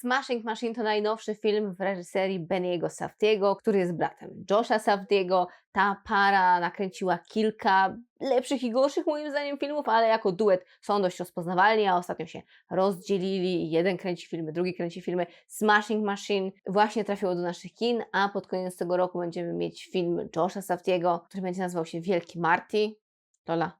Smashing Machine to najnowszy film w reżyserii Beniego Safdiego, który jest bratem Josha Safdiego. Ta para nakręciła kilka lepszych i gorszych moim zdaniem filmów, ale jako duet są dość rozpoznawalni, a ostatnio się rozdzielili. Jeden kręci filmy, drugi kręci filmy. Smashing Machine właśnie trafiło do naszych kin, a pod koniec tego roku będziemy mieć film Josha Safdiego, który będzie nazywał się Wielki Marty. Lola,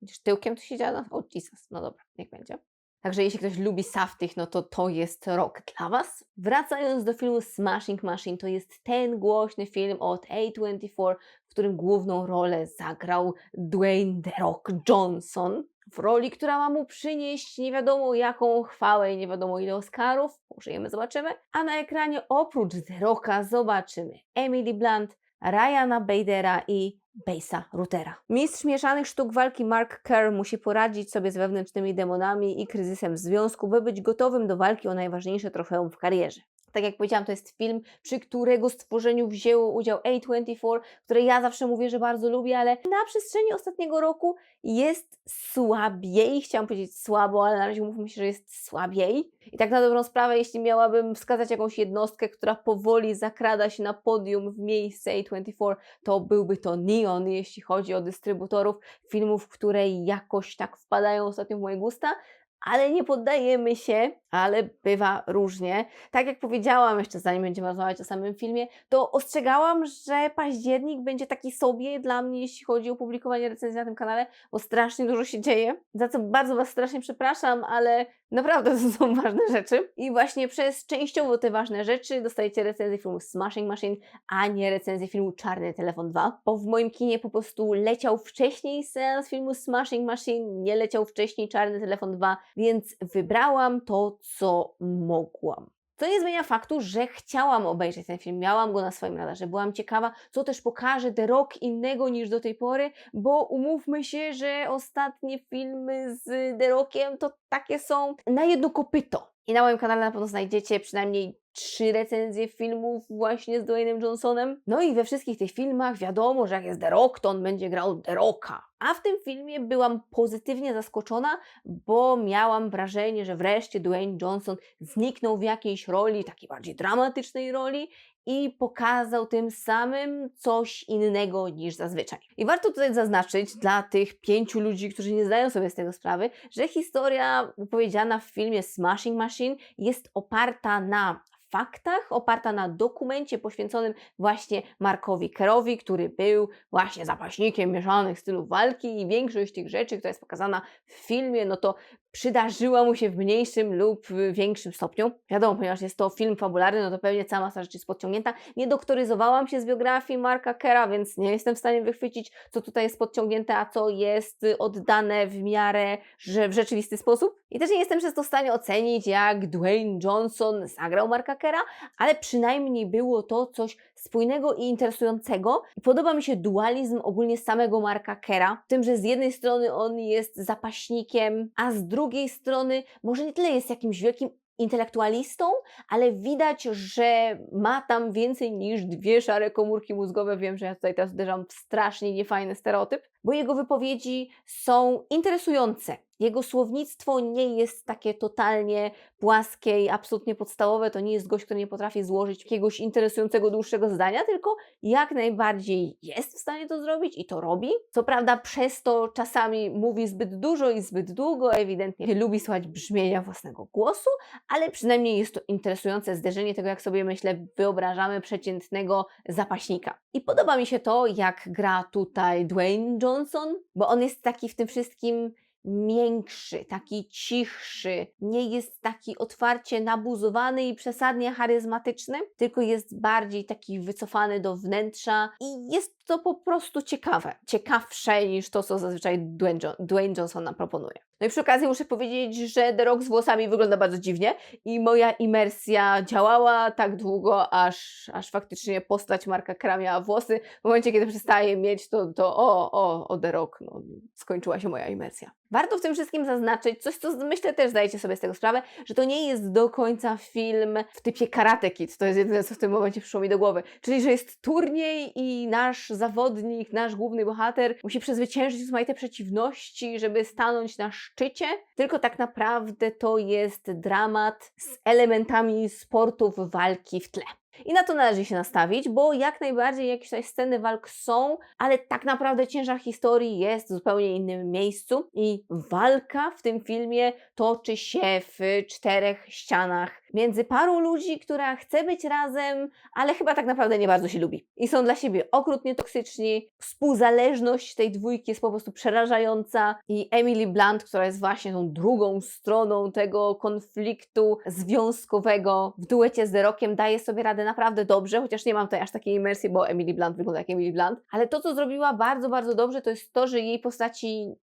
Będziesz tyłkiem tu siedziała? O Jesus, no dobra, niech będzie. Także jeśli ktoś lubi Saftych, no to to jest rok dla Was. Wracając do filmu Smashing Machine, to jest ten głośny film od A24, w którym główną rolę zagrał Dwayne The Rock Johnson. W roli, która ma mu przynieść nie wiadomo jaką chwałę i nie wiadomo ile Oscarów, użyjemy, zobaczymy. A na ekranie oprócz The Rocka zobaczymy Emily Blunt, Ryana Badera i Base'a Rutera. Mistrz mieszanych sztuk walki Mark Kerr musi poradzić sobie z wewnętrznymi demonami i kryzysem w związku, by być gotowym do walki o najważniejsze trofeum w karierze. Tak jak powiedziałam, to jest film, przy którego stworzeniu wzięło udział A24, które ja zawsze mówię, że bardzo lubię, ale na przestrzeni ostatniego roku jest słabiej. Chciałam powiedzieć słabo, ale na razie mówmy się, że jest słabiej. I tak na dobrą sprawę, jeśli miałabym wskazać jakąś jednostkę, która powoli zakrada się na podium w miejsce A24, to byłby to Neon, jeśli chodzi o dystrybutorów filmów, które jakoś tak wpadają ostatnio w moje gusta ale nie poddajemy się, ale bywa różnie. Tak jak powiedziałam jeszcze zanim będziemy rozmawiać o samym filmie, to ostrzegałam, że październik będzie taki sobie dla mnie, jeśli chodzi o publikowanie recenzji na tym kanale, bo strasznie dużo się dzieje, za co bardzo Was strasznie przepraszam, ale naprawdę to są ważne rzeczy. I właśnie przez częściowo te ważne rzeczy dostajecie recenzję filmu Smashing Machine, a nie recenzję filmu Czarny Telefon 2, bo w moim kinie po prostu leciał wcześniej seans filmu Smashing Machine, nie leciał wcześniej Czarny Telefon 2, więc wybrałam to, co mogłam. Co nie zmienia faktu, że chciałam obejrzeć ten film, miałam go na swoim radarze, byłam ciekawa, co też pokaże The Rock innego niż do tej pory, bo umówmy się, że ostatnie filmy z The Rockiem to takie są na jedno kopyto. I na moim kanale na pewno znajdziecie przynajmniej trzy recenzje filmów właśnie z Dwayne'em Johnsonem. No i we wszystkich tych filmach wiadomo, że jak jest The Rock, to on będzie grał The Rocka. A w tym filmie byłam pozytywnie zaskoczona, bo miałam wrażenie, że wreszcie Dwayne Johnson zniknął w jakiejś roli, takiej bardziej dramatycznej roli i pokazał tym samym coś innego niż zazwyczaj. I warto tutaj zaznaczyć dla tych pięciu ludzi, którzy nie zdają sobie z tego sprawy, że historia opowiedziana w filmie Smashing Machine jest oparta na faktach, oparta na dokumencie poświęconym właśnie Markowi Kerowi, który był właśnie zapaśnikiem mieszanych stylów walki i większość tych rzeczy, która jest pokazana w filmie, no to przydarzyła mu się w mniejszym lub większym stopniu. Wiadomo, ponieważ jest to film fabularny, no to pewnie cała masa rzeczy jest podciągnięta. Nie doktoryzowałam się z biografii Marka Kera, więc nie jestem w stanie wychwycić, co tutaj jest podciągnięte, a co jest oddane w miarę, że w rzeczywisty sposób. I też nie jestem przez to w stanie ocenić, jak Dwayne Johnson zagrał Marka Kera, ale przynajmniej było to coś spójnego i interesującego. I podoba mi się dualizm ogólnie samego Marka Kera, w tym, że z jednej strony on jest zapaśnikiem, a z drugiej strony może nie tyle jest jakimś wielkim intelektualistą, ale widać, że ma tam więcej niż dwie szare komórki mózgowe. Wiem, że ja tutaj teraz uderzam w strasznie niefajny stereotyp, bo jego wypowiedzi są interesujące. Jego słownictwo nie jest takie totalnie płaskie i absolutnie podstawowe. To nie jest gość, który nie potrafi złożyć jakiegoś interesującego, dłuższego zdania, tylko jak najbardziej jest w stanie to zrobić i to robi. Co prawda, przez to czasami mówi zbyt dużo i zbyt długo, ewidentnie lubi słuchać brzmienia własnego głosu, ale przynajmniej jest to interesujące zderzenie tego, jak sobie myślę, wyobrażamy przeciętnego zapaśnika. I podoba mi się to, jak gra tutaj Dwayne Johnson, bo on jest taki w tym wszystkim miększy, taki cichszy, nie jest taki otwarcie nabuzowany i przesadnie charyzmatyczny, tylko jest bardziej taki wycofany do wnętrza i jest to po prostu ciekawe. Ciekawsze niż to, co zazwyczaj Dwayne, jo Dwayne Johnson nam proponuje. No i przy okazji muszę powiedzieć, że The Rock z włosami wygląda bardzo dziwnie i moja imersja działała tak długo, aż, aż faktycznie postać Marka Kra miała włosy. W momencie, kiedy przestaje mieć, to, to o, o, o The Rock, no, skończyła się moja imersja. Warto w tym wszystkim zaznaczyć coś, co myślę też zdajecie sobie z tego sprawę, że to nie jest do końca film w typie Karate Kid. To jest jedyne, co w tym momencie przyszło mi do głowy. Czyli, że jest turniej i nasz zawodnik, nasz główny bohater musi przezwyciężyć rozmaite przeciwności, żeby stanąć na szczycie. Tylko tak naprawdę to jest dramat z elementami sportów walki w tle. I na to należy się nastawić, bo jak najbardziej jakieś tutaj sceny walk są, ale tak naprawdę ciężar historii jest w zupełnie innym miejscu i walka w tym filmie toczy się w czterech ścianach między parą ludzi, która chce być razem, ale chyba tak naprawdę nie bardzo się lubi. I są dla siebie okrutnie toksyczni. Współzależność tej dwójki jest po prostu przerażająca i Emily Blunt, która jest właśnie tą drugą stroną tego konfliktu związkowego w duecie z The Rockiem, daje sobie radę naprawdę dobrze, chociaż nie mam tutaj aż takiej imersji, bo Emily Blunt wygląda jak Emily Blunt, ale to, co zrobiła bardzo, bardzo dobrze, to jest to, że jej postaci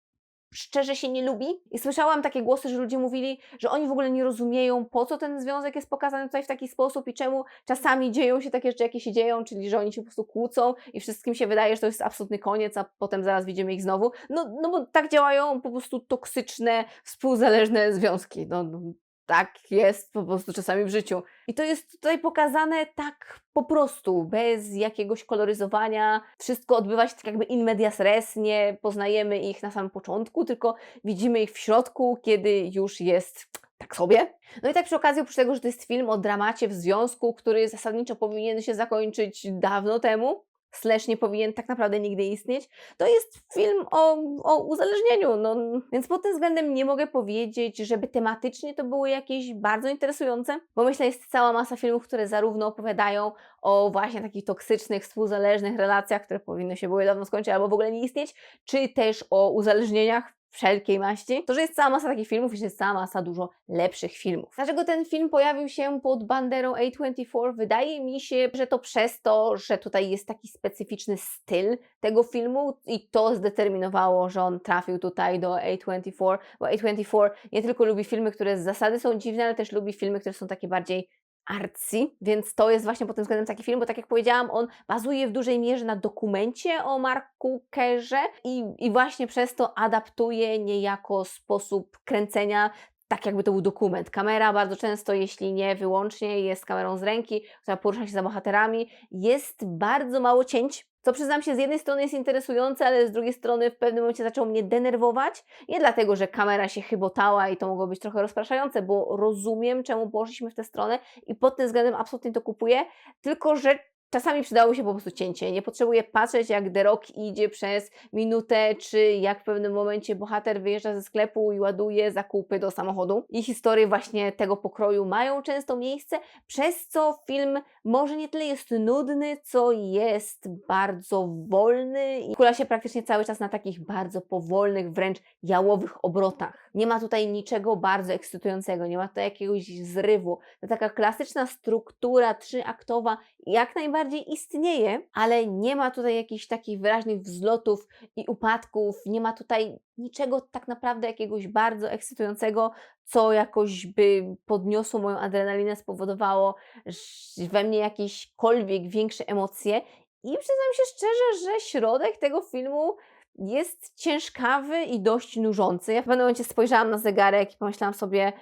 szczerze się nie lubi. I słyszałam takie głosy, że ludzie mówili, że oni w ogóle nie rozumieją, po co ten związek jest pokazany tutaj w taki sposób i czemu czasami dzieją się takie rzeczy, jakie się dzieją, czyli że oni się po prostu kłócą i wszystkim się wydaje, że to jest absolutny koniec, a potem zaraz widzimy ich znowu. No, no bo tak działają po prostu toksyczne, współzależne związki. No, no tak jest po prostu czasami w życiu. I to jest tutaj pokazane tak po prostu, bez jakiegoś koloryzowania. Wszystko odbywa się tak jakby in medias res, nie poznajemy ich na samym początku, tylko widzimy ich w środku, kiedy już jest tak sobie. No i tak przy okazji, oprócz tego, że to jest film o dramacie w związku, który zasadniczo powinien się zakończyć dawno temu, slash nie powinien tak naprawdę nigdy istnieć, to jest film o, o uzależnieniu. No, więc pod tym względem nie mogę powiedzieć, żeby tematycznie to były jakieś bardzo interesujące, bo myślę, jest cała masa filmów, które zarówno opowiadają o właśnie takich toksycznych, współzależnych relacjach, które powinny się były dawno skończyć albo w ogóle nie istnieć, czy też o uzależnieniach wszelkiej maści, to że jest cała masa takich filmów i że jest cała masa dużo lepszych filmów. Dlaczego ten film pojawił się pod banderą A24? Wydaje mi się, że to przez to, że tutaj jest taki specyficzny styl tego filmu i to zdeterminowało, że on trafił tutaj do A24, bo A24 nie tylko lubi filmy, które z zasady są dziwne, ale też lubi filmy, które są takie bardziej artsy, więc to jest właśnie pod tym względem taki film, bo tak jak powiedziałam, on bazuje w dużej mierze na dokumencie o Marku Kerze i, i właśnie przez to adaptuje niejako sposób kręcenia tak jakby to był dokument. Kamera bardzo często, jeśli nie wyłącznie, jest kamerą z ręki, która porusza się za bohaterami. Jest bardzo mało cięć, co przyznam się, z jednej strony jest interesujące, ale z drugiej strony w pewnym momencie zaczęło mnie denerwować. Nie dlatego, że kamera się chybotała i to mogło być trochę rozpraszające, bo rozumiem, czemu poszliśmy w tę stronę i pod tym względem absolutnie to kupuję, tylko że Czasami przydało się po prostu cięcie. Nie potrzebuję patrzeć, jak The Rock idzie przez minutę, czy jak w pewnym momencie bohater wyjeżdża ze sklepu i ładuje zakupy do samochodu. I historie właśnie tego pokroju mają często miejsce, przez co film może nie tyle jest nudny, co jest bardzo wolny i kula się praktycznie cały czas na takich bardzo powolnych, wręcz jałowych obrotach. Nie ma tutaj niczego bardzo ekscytującego, nie ma tutaj jakiegoś zrywu. To taka klasyczna struktura trzyaktowa jak najbardziej istnieje, ale nie ma tutaj jakichś takich wyraźnych wzlotów i upadków, nie ma tutaj niczego tak naprawdę jakiegoś bardzo ekscytującego, co jakoś by podniosło moją adrenalinę, spowodowało we mnie jakiekolwiek większe emocje. I przyznam się szczerze, że środek tego filmu jest ciężkawy i dość nużący. Ja w pewnym momencie spojrzałam na zegarek i pomyślałam sobie,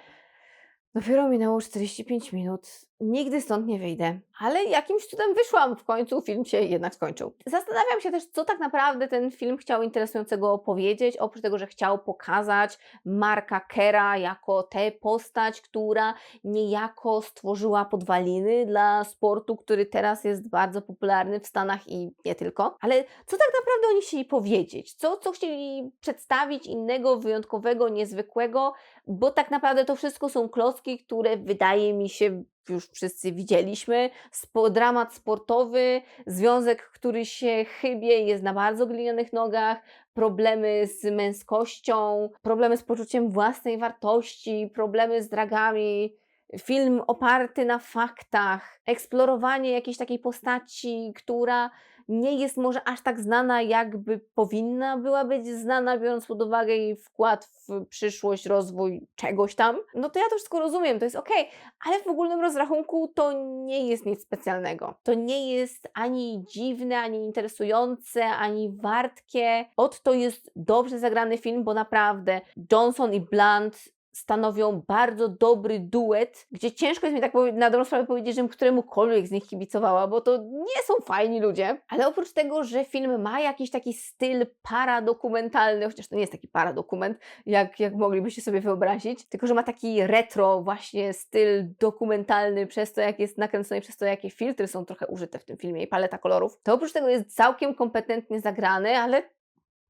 dopiero minęło 45 minut, nigdy stąd nie wyjdę. Ale jakimś cudem wyszłam w końcu, film się jednak skończył. Zastanawiam się też, co tak naprawdę ten film chciał interesującego opowiedzieć, oprócz tego, że chciał pokazać Marka Kera jako tę postać, która niejako stworzyła podwaliny dla sportu, który teraz jest bardzo popularny w Stanach i nie tylko. Ale co tak naprawdę oni chcieli powiedzieć? Co, co chcieli przedstawić innego, wyjątkowego, niezwykłego? Bo tak naprawdę to wszystko są klocki, które wydaje mi się już wszyscy widzieliśmy. Spo, dramat sportowy, związek, który się chybie, jest na bardzo glinianych nogach, problemy z męskością, problemy z poczuciem własnej wartości, problemy z dragami. Film oparty na faktach, eksplorowanie jakiejś takiej postaci, która nie jest może aż tak znana, jakby powinna była być znana, biorąc pod uwagę jej wkład w przyszłość, rozwój czegoś tam, no to ja to wszystko rozumiem, to jest okej, ale w ogólnym rozrachunku to nie jest nic specjalnego. To nie jest ani dziwne, ani interesujące, ani wartkie. Od to jest dobrze zagrany film, bo naprawdę Johnson i Blunt stanowią bardzo dobry duet, gdzie ciężko jest mi tak na dobrą sprawę powiedzieć, żebym któremukolwiek z nich kibicowała, bo to nie są fajni ludzie. Ale oprócz tego, że film ma jakiś taki styl paradokumentalny, chociaż to nie jest taki paradokument, jak, jak moglibyście sobie wyobrazić, tylko że ma taki retro właśnie styl dokumentalny przez to, jak jest nakręcony, przez to, jakie filtry są trochę użyte w tym filmie i paleta kolorów. To oprócz tego jest całkiem kompetentnie zagrany, ale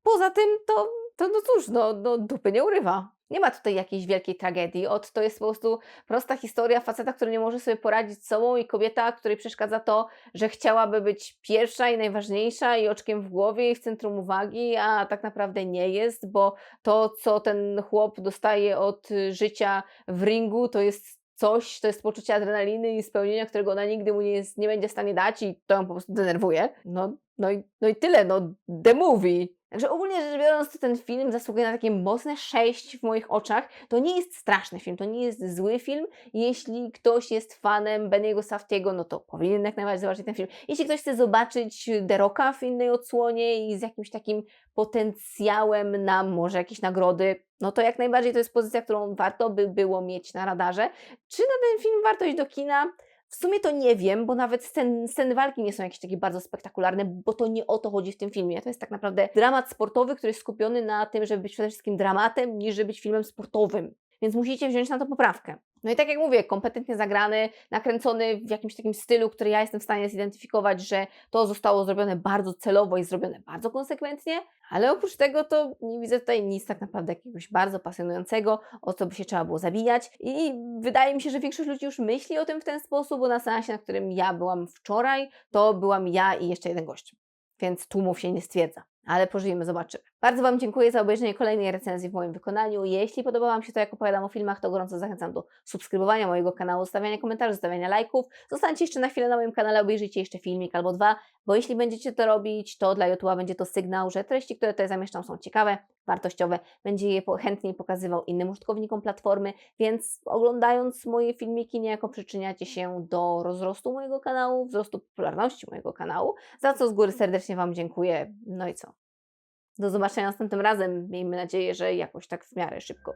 poza tym to, to no cóż, no, no dupy nie urywa. Nie ma tutaj jakiejś wielkiej tragedii. Od to jest po prostu prosta historia faceta, który nie może sobie poradzić z sobą i kobieta, której przeszkadza to, że chciałaby być pierwsza i najważniejsza i oczkiem w głowie i w centrum uwagi, a tak naprawdę nie jest, bo to, co ten chłop dostaje od życia w ringu, to jest coś, to jest poczucie adrenaliny i spełnienia, którego ona nigdy mu nie, jest, nie będzie w stanie dać i to ją po prostu denerwuje. No, no, i, no i tyle, no the movie. Także ogólnie rzecz biorąc, ten film zasługuje na takie mocne 6 w moich oczach. To nie jest straszny film, to nie jest zły film. Jeśli ktoś jest fanem Beniego Saftiego, no to powinien jak najbardziej zobaczyć ten film. Jeśli ktoś chce zobaczyć The Rocka w innej odsłonie i z jakimś takim potencjałem na może jakieś nagrody, no to jak najbardziej to jest pozycja, którą warto by było mieć na radarze. Czy na ten film warto iść do kina? W sumie to nie wiem, bo nawet scen, sceny walki nie są jakieś takie bardzo spektakularne, bo to nie o to chodzi w tym filmie. To jest tak naprawdę dramat sportowy, który jest skupiony na tym, żeby być przede wszystkim dramatem, niż żeby być filmem sportowym. Więc musicie wziąć na to poprawkę. No i tak jak mówię, kompetentnie zagrany, nakręcony w jakimś takim stylu, który ja jestem w stanie zidentyfikować, że to zostało zrobione bardzo celowo i zrobione bardzo konsekwentnie, ale oprócz tego to nie widzę tutaj nic tak naprawdę jakiegoś bardzo pasjonującego, o co by się trzeba było zabijać i wydaje mi się, że większość ludzi już myśli o tym w ten sposób, bo na seansie, na którym ja byłam wczoraj, to byłam ja i jeszcze jeden gość, więc tłumów się nie stwierdza. Ale pożyjemy, zobaczymy. Bardzo Wam dziękuję za obejrzenie kolejnej recenzji w moim wykonaniu. Jeśli podoba Wam się to, jak opowiadam o filmach, to gorąco zachęcam do subskrybowania mojego kanału, zostawiania komentarzy, zostawiania lajków. Zostańcie jeszcze na chwilę na moim kanale, obejrzyjcie jeszcze filmik albo dwa, bo jeśli będziecie to robić, to dla YouTube'a będzie to sygnał, że treści, które tutaj zamieszczam są ciekawe, wartościowe. Będzie je chętniej pokazywał innym użytkownikom platformy, więc oglądając moje filmiki niejako przyczyniacie się do rozrostu mojego kanału, wzrostu popularności mojego kanału, za co z góry serdecznie Wam dziękuję. No i co? Do zobaczenia następnym razem. Miejmy nadzieję, że jakoś tak w miarę szybko.